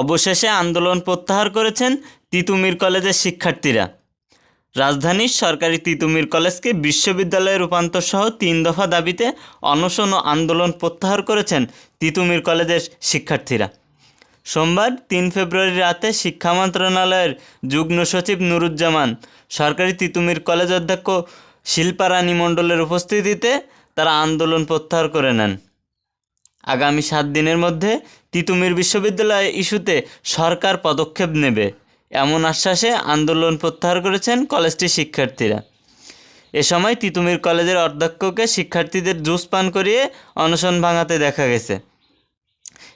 অবশেষে আন্দোলন প্রত্যাহার করেছেন তিতুমির কলেজের শিক্ষার্থীরা। রাজধানীর সরকারি তিতুমির কলেজকে বিশ্ববিদ্যালয়ে রূপান্তর সহ তিন দফা দাবিতে অনশন ও আন্দোলন প্রত্যাহার করেছেন তিতুমির কলেজের শিক্ষার্থীরা। সোমবার তিন ফেব্রুয়ারি রাতে শিক্ষা মন্ত্রণালয়ের যুগ্ম সচিব নুরুজ্জামান সরকারি তিতুমির কলেজ অধ্যক্ষ শিল্পা রানী মণ্ডলের উপস্থিতিতে তারা আন্দোলন প্রত্যাহার করে নেন। আগামী সাত দিনের মধ্যে তিতুমির বিশ্ববিদ্যালয় ইস্যুতে সরকার পদক্ষেপ নেবে, এমন আশ্বাসে আন্দোলন প্রত্যাহার করেছেন কলেজটির শিক্ষার্থীরা। এ সময় তিতুমির কলেজের অধ্যক্ষকে শিক্ষার্থীদের জুস পান করিয়ে অনশন ভাঙাতে দেখা গেছে।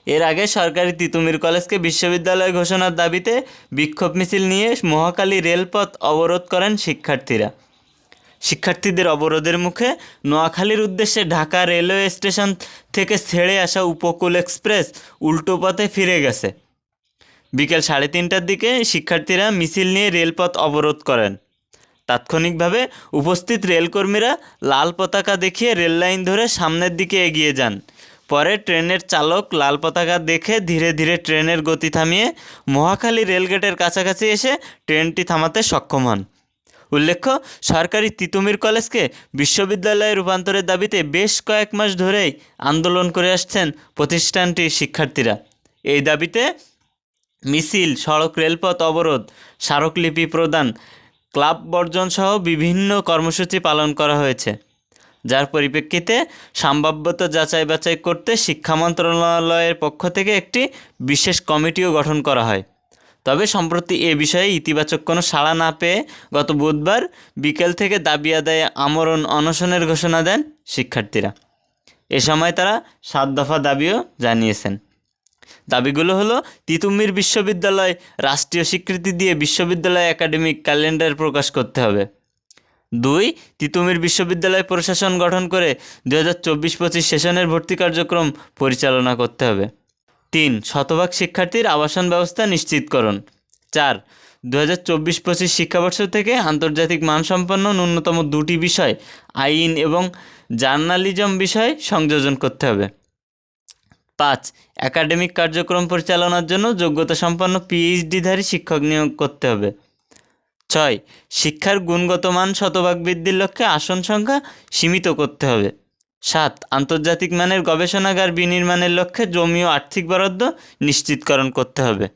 এর আগে সরকারি তিতুমির কলেজকে বিশ্ববিদ্যালয় ঘোষণার দাবিতে বিক্ষোভ মিছিল নিয়ে মহাকালী রেলপথ অবরোধ করেন শিক্ষার্থীরা। শিক্ষার্থীদের অবরোধের মুখে নোয়াখালীর উদ্দেশ্যে ঢাকা রেলওয়ে স্টেশন থেকে ছেড়ে আসা উপকূল এক্সপ্রেস উল্টো পথে ফিরে গেছে। বিকেল সাড়ে তিনটার দিকে শিক্ষার্থীরা মিছিল নিয়ে রেলপথ অবরোধ করেন। তাৎক্ষণিকভাবে উপস্থিত রেলকর্মীরা লাল পতাকা দেখিয়ে রেল লাইন ধরে সামনের দিকে এগিয়ে যান। পরে ট্রেনের চালক লাল পতাকা দেখে ধীরে ধীরে ট্রেনের গতি থামিয়ে মহাখালী রেলগেটের কাছাকাছি এসে ট্রেনটি থামাতে সক্ষম হন। উল্লেখ্য, সরকারি তিতুমির কলেজকে বিশ্ববিদ্যালয়ে রূপান্তরের দাবিতে বেশ কয়েক মাস ধরেই আন্দোলন করে আসছেন প্রতিষ্ঠানটির শিক্ষার্থীরা। এই দাবিতে মিছিল, সড়ক, রেলপথ অবরোধ, স্মারকলিপি প্রদান, ক্লাব বর্জন সহ বিভিন্ন কর্মসূচি পালন করা হয়েছে। যার পরিপ্রেক্ষিতে সম্ভাব্যতা যাচাই বাছাই করতে শিক্ষা মন্ত্রণালয়ের পক্ষ থেকে একটি বিশেষ কমিটিও গঠন করা হয়। তবে সম্প্রতি এ বিষয়ে ইতিবাচক কোনো সাড়া না পেয়ে গত বুধবার বিকেল থেকে দাবি আদায়ে আমরণ অনশনের ঘোষণা দেন শিক্ষার্থীরা। এ সময় তারা সাত দফা দাবিও জানিয়েছেন। দাবিগুলো হলো, তিতুমির বিশ্ববিদ্যালয় রাষ্ট্রীয় স্বীকৃতি দিয়ে বিশ্ববিদ্যালয় একাডেমিক ক্যালেন্ডার প্রকাশ করতে হবে। দুই, তিতুমির বিশ্ববিদ্যালয় প্রশাসন গঠন করে দু হাজার চব্বিশ পঁচিশ সেশনের ভর্তি কার্যক্রম পরিচালনা করতে হবে। তিন, শতভাগ শিক্ষার্থীর আবাসন ব্যবস্থা নিশ্চিতকরণ। চার দু হাজার চব্বিশ পঁচিশ শিক্ষাবর্ষ থেকে আন্তর্জাতিক মানসম্পন্ন ন্যূনতম দুটি বিষয়, আইন এবং জার্নালিজম বিষয় সংযোজন করতে হবে। পাঁচ, একাডেমিক কার্যক্রম পরিচালনার জন্য যোগ্যতা সম্পন্ন পিএইচডিধারী শিক্ষক নিয়োগ করতে হবে। ছয়, শিক্ষার গুণগত মান শতভাগ বৃদ্ধির লক্ষ্যে আসন সংখ্যা সীমিত করতে হবে। সাত আন্তর্জাতিক মানের গবেষণাগার বিনির্মাণের লক্ষ্যে জমি ও আর্থিক বরাদ্দ নিশ্চিতকরণ করতে হবে।